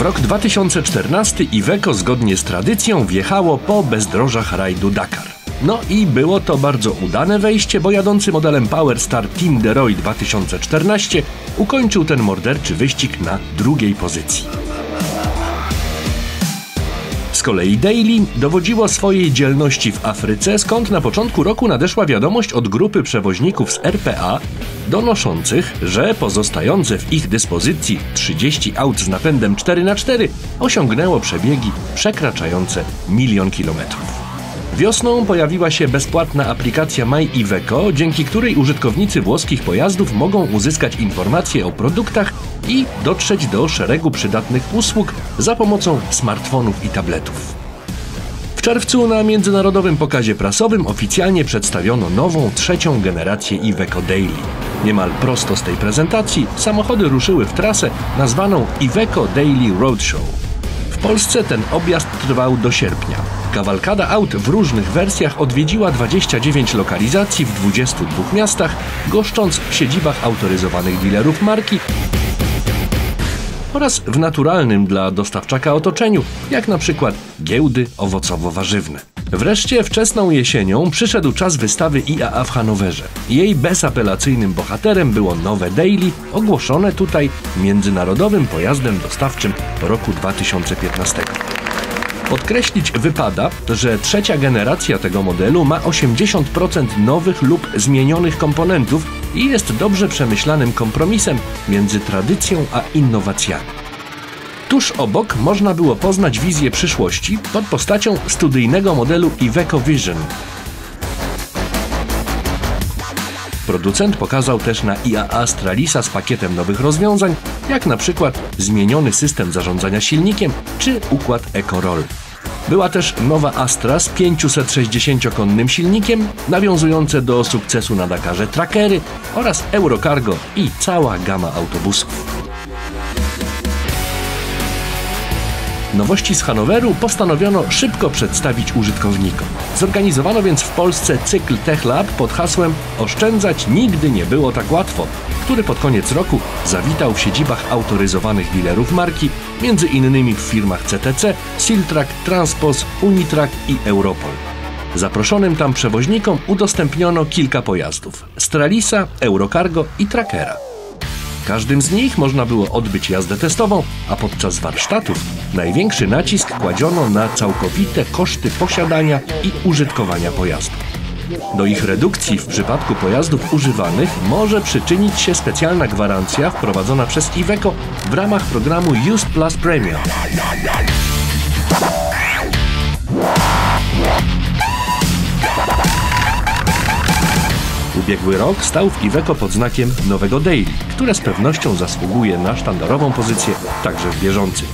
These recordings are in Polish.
W rok 2014 Iveco zgodnie z tradycją wjechało po bezdrożach rajdu Dakar. No i było to bardzo udane wejście, bo jadący modelem Powerstar Team Deroy 2014 ukończył ten morderczy wyścig na drugiej pozycji. Z kolei Daily dowodziło swojej dzielności w Afryce, skąd na początku roku nadeszła wiadomość od grupy przewoźników z RPA donoszących, że pozostające w ich dyspozycji 30 aut z napędem 4x4 osiągnęło przebiegi przekraczające milion kilometrów. Wiosną pojawiła się bezpłatna aplikacja MyIveco, dzięki której użytkownicy włoskich pojazdów mogą uzyskać informacje o produktach i dotrzeć do szeregu przydatnych usług za pomocą smartfonów i tabletów. W czerwcu na międzynarodowym pokazie prasowym oficjalnie przedstawiono nową, trzecią generację Iveco Daily. Niemal prosto z tej prezentacji samochody ruszyły w trasę nazwaną Iveco Daily Roadshow. W Polsce ten objazd trwał do sierpnia. Kawalkada aut w różnych wersjach odwiedziła 29 lokalizacji w 22 miastach, goszcząc w siedzibach autoryzowanych dealerów marki oraz w naturalnym dla dostawczaka otoczeniu, jak na przykład giełdy owocowo-warzywne. Wreszcie wczesną jesienią przyszedł czas wystawy IAA w Hanowerze. Jej bezapelacyjnym bohaterem było nowe Daily, ogłoszone tutaj międzynarodowym pojazdem dostawczym roku 2015. Podkreślić wypada, że trzecia generacja tego modelu ma 80% nowych lub zmienionych komponentów i jest dobrze przemyślanym kompromisem między tradycją a innowacjami. Tuż obok można było poznać wizję przyszłości pod postacią studyjnego modelu Iveco Vision. Producent pokazał też na IAA Stralisa z pakietem nowych rozwiązań, jak na przykład zmieniony system zarządzania silnikiem czy układ EcoRoll. Była też nowa Astra z 560-konnym silnikiem, nawiązujące do sukcesu na Dakarze Trackery oraz Eurocargo i cała gama autobusów. Nowości z Hanoweru postanowiono szybko przedstawić użytkownikom. Zorganizowano więc w Polsce cykl TechLab pod hasłem Oszczędzać nigdy nie było tak łatwo, który pod koniec roku zawitał w siedzibach autoryzowanych dealerów marki, między innymi w firmach CTC, Siltrack, Transpos, Unitrack i Europol. Zaproszonym tam przewoźnikom udostępniono kilka pojazdów: Stralisa, Eurocargo i Trackera każdym z nich można było odbyć jazdę testową, a podczas warsztatów największy nacisk kładziono na całkowite koszty posiadania i użytkowania pojazdu. Do ich redukcji w przypadku pojazdów używanych może przyczynić się specjalna gwarancja wprowadzona przez Iveco w ramach programu Use Plus Premium. Ubiegły rok stał w Iveco pod znakiem nowego Daily, które z pewnością zasługuje na sztandarową pozycję także w bieżącym.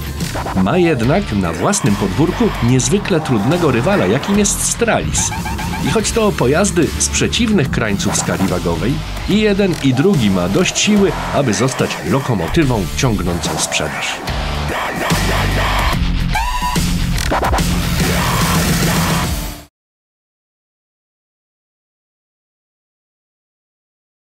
Ma jednak na własnym podwórku niezwykle trudnego rywala, jakim jest Stralis. I choć to pojazdy z przeciwnych krańców skali wagowej, i jeden i drugi ma dość siły, aby zostać lokomotywą ciągnącą sprzedaż.